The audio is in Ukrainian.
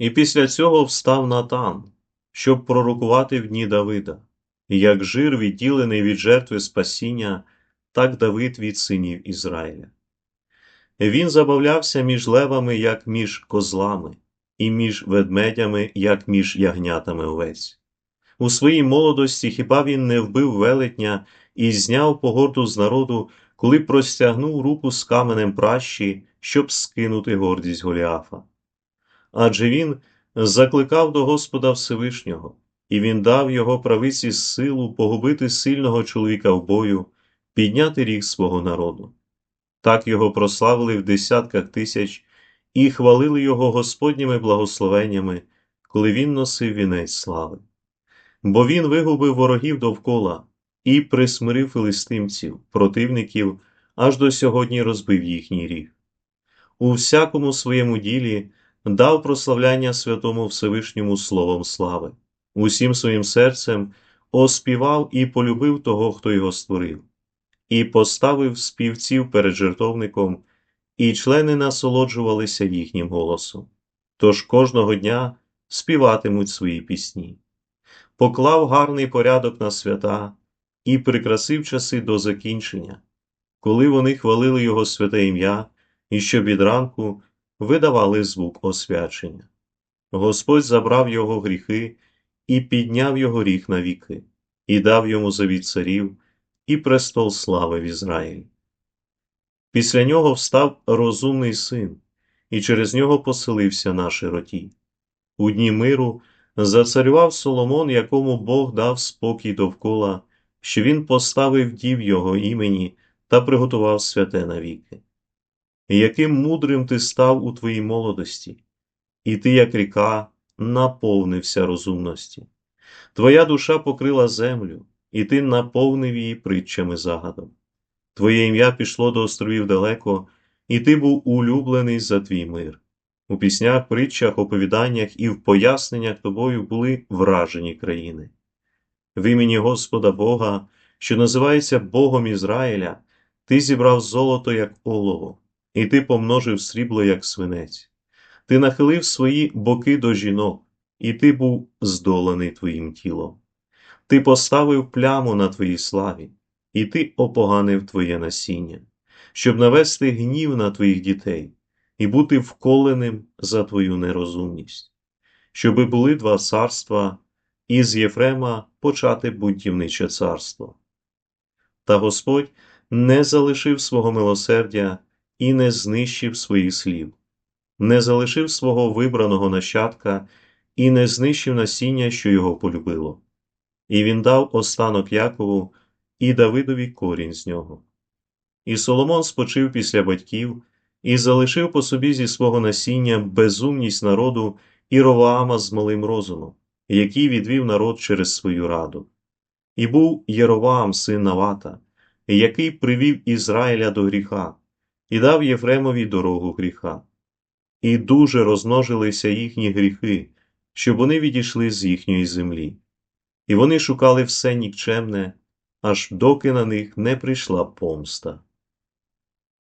І після цього встав Натан, щоб пророкувати в дні Давида, і як жир відділений від жертви спасіння, так Давид від синів Ізраїля. Він забавлявся між левами, як між козлами, і між ведмедями, як між ягнятами овець. У своїй молодості хіба він не вбив велетня і зняв погорду з народу, коли простягнув руку з каменем пращі, щоб скинути гордість Голіафа. Адже він закликав до Господа Всевишнього, і він дав його правиці силу погубити сильного чоловіка в бою, підняти ріг свого народу. Так його прославили в десятках тисяч і хвалили його Господніми благословеннями, коли він носив вінець слави. Бо він вигубив ворогів довкола і присмирив филистимців, противників, аж до сьогодні розбив їхній ріг. У всякому своєму ділі дав прославляння святому Всевишньому словом слави, усім своїм серцем оспівав і полюбив того, хто його створив, і поставив співців перед жертовником, і члени насолоджувалися їхнім голосом. Тож кожного дня співатимуть свої пісні. Поклав гарний порядок на свята і прикрасив часи до закінчення, коли вони хвалили його святе ім'я, і щоб від ранку видавали звук освячення. Господь забрав його гріхи і підняв його ріг навіки, і дав йому завіт царів і престол слави в Ізраїлі. Після нього встав розумний син, і через нього поселився на широті. У дні миру зацарював Соломон, якому Бог дав спокій довкола, що він поставив дів його імені та приготував святе навіки. Яким мудрим ти став у твоїй молодості, і ти, як ріка, наповнився розумності. Твоя душа покрила землю, і ти наповнив її притчами загадом. Твоє ім'я пішло до островів далеко, і ти був улюблений за твій мир. У піснях, притчах, оповіданнях і в поясненнях тобою були вражені країни. В імені Господа Бога, що називається Богом Ізраїля, ти зібрав золото, як олово, і ти помножив срібло, як свинець. Ти нахилив свої боки до жінок, і ти був здоланий твоїм тілом. Ти поставив пляму на твоїй славі, і ти опоганив твоє насіння, щоб навести гнів на твоїх дітей і бути вколеним за твою нерозумність, щоби були два царства, і з Єфрема почати бунтівниче царство. Та Господь не залишив свого милосердя і не знищив своїх слів, не залишив свого вибраного нащадка і не знищив насіння, що його полюбило. І він дав останок Якову і Давидові корінь з нього. І Соломон спочив після батьків і залишив по собі зі свого насіння безумність народу і Роваама з малим розумом, який відвів народ через свою раду. І був Єроваам син Навата, який привів Ізраїля до гріха, і дав Єфремові дорогу гріха. І дуже розмножилися їхні гріхи, щоб вони відійшли з їхньої землі. І вони шукали все нікчемне, аж доки на них не прийшла помста.